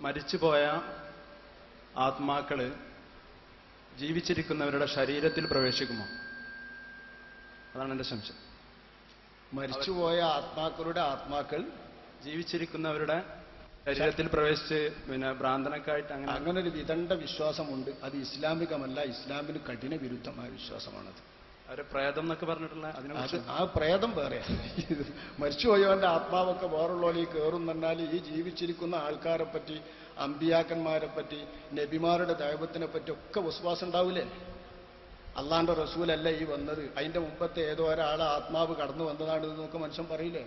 മരിച്ചുപോയ ആത്മാക്കൾ ജീവിച്ചിരിക്കുന്നവരുടെ ശരീരത്തിൽ പ്രവേശിക്കുമോ? അതാണ് എന്റെ സംശയം. മരിച്ചുപോയ ആത്മാക്കളുടെ ആത്മാക്കൾ ജീവിച്ചിരിക്കുന്നവരുടെ ശരീരത്തിൽ പ്രവേശിച്ച് പിന്നെ ഭ്രാന്തനക്കായിട്ട് അങ്ങനെ അങ്ങനെ ഒരു വിദണ്ഡ വിശ്വാസമുണ്ട്. അത് ഇസ്ലാമികമല്ല ഇസ്ലാമിന് കഠിന വിരുദ്ധമായ വിശ്വാസമാണത്. പ്രേതം എന്നൊക്കെ പറഞ്ഞിട്ടുള്ള ആ പ്രേതം വേറെ. മരിച്ചുപോയവന്റെ ആത്മാവൊക്കെ വേറുള്ളവരിൽ കയറും എന്നാൽ ഈ ജീവിച്ചിരിക്കുന്ന ആൾക്കാരെ പറ്റി അമ്പിയാക്കന്മാരെ പറ്റി നബിമാരുടെ ദൈവത്തിനെ പറ്റി ഒക്കെ വിശ്വാസം ഉണ്ടാവില്ലേ? അള്ളാന്റെ റസൂലല്ല ഈ വന്നത്. അതിന്റെ മുമ്പത്തെ ഏതോ ഒരാളെ ആത്മാവ് കടന്നു വന്നതാണ് എന്നൊക്കെ മനുഷ്യൻ പറയില്ലേ?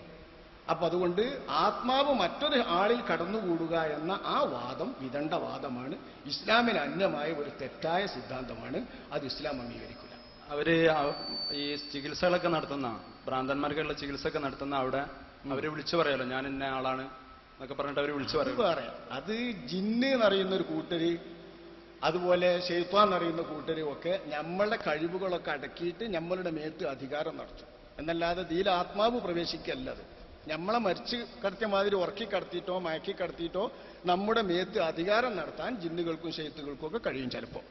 അപ്പൊ അതുകൊണ്ട് ആത്മാവ് മറ്റൊരു ആളിൽ കടന്നുകൂടുക എന്ന ആ വാദം വിതണ്ട വാദമാണ് ഇസ്ലാമിന് അന്യമായ ഒരു തെറ്റായ സിദ്ധാന്തമാണ്. അത് ഇസ്ലാം അംഗീകരിക്കില്ല. അവർ ഈ ചികിത്സകളൊക്കെ നടത്തുന്ന ഭ്രാന്തന്മാർക്കുള്ള ചികിത്സ ഒക്കെ നടത്തുന്ന അവിടെ അവർ വിളിച്ചു പറയാലോ ഞാൻ ഇന്ന ആളാണ് എന്നൊക്കെ പറഞ്ഞിട്ട് അവർ വിളിച്ചു പറയാം. പറയും. അത് ജിന്ന് എന്നറിയുന്ന ഒരു കൂട്ടര് അതുപോലെ ഷെയ്ത്വാൻ എന്നറിയുന്ന കൂട്ടരും ഒക്കെ നമ്മളുടെ കഴിവുകളൊക്കെ അടക്കിയിട്ട് നമ്മളുടെ മേത്ത് അധികാരം നടത്തും. എന്നല്ലാതെ ഇതിൽ ആത്മാവ് പ്രവേശിക്കല്ല അത്. നമ്മളെ മരിച്ച് കടത്തിയ മാതിരി ഉറക്കി കടത്തിയിട്ടോ മയക്കി കടത്തിയിട്ടോ നമ്മുടെ മേത്ത് അധികാരം നടത്താൻ ജിന്നുകൾക്കും ഷെയ്ത്തുകൾക്കും ഒക്കെ കഴിയും ചിലപ്പോൾ.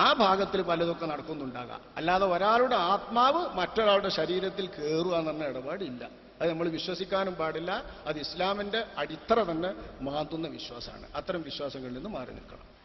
ആ ഭാഗത്തിൽ പലതൊക്കെ നടക്കുന്നുണ്ടാകാം. അല്ലാതെ ഒരാളുടെ ആത്മാവ് മറ്റൊരാളുടെ ശരീരത്തിൽ കയറുക എന്ന ഇടപാടില്ല. അത് നമ്മൾ വിശ്വസിക്കാനും പാടില്ല. അത് ഇസ്ലാമിന്റെ അടിത്തറ തന്നെ മാന്തുന്ന വിശ്വാസമാണ്. അത്തരം വിശ്വാസങ്ങളിൽ നിന്ന് മാറി നിൽക്കണം.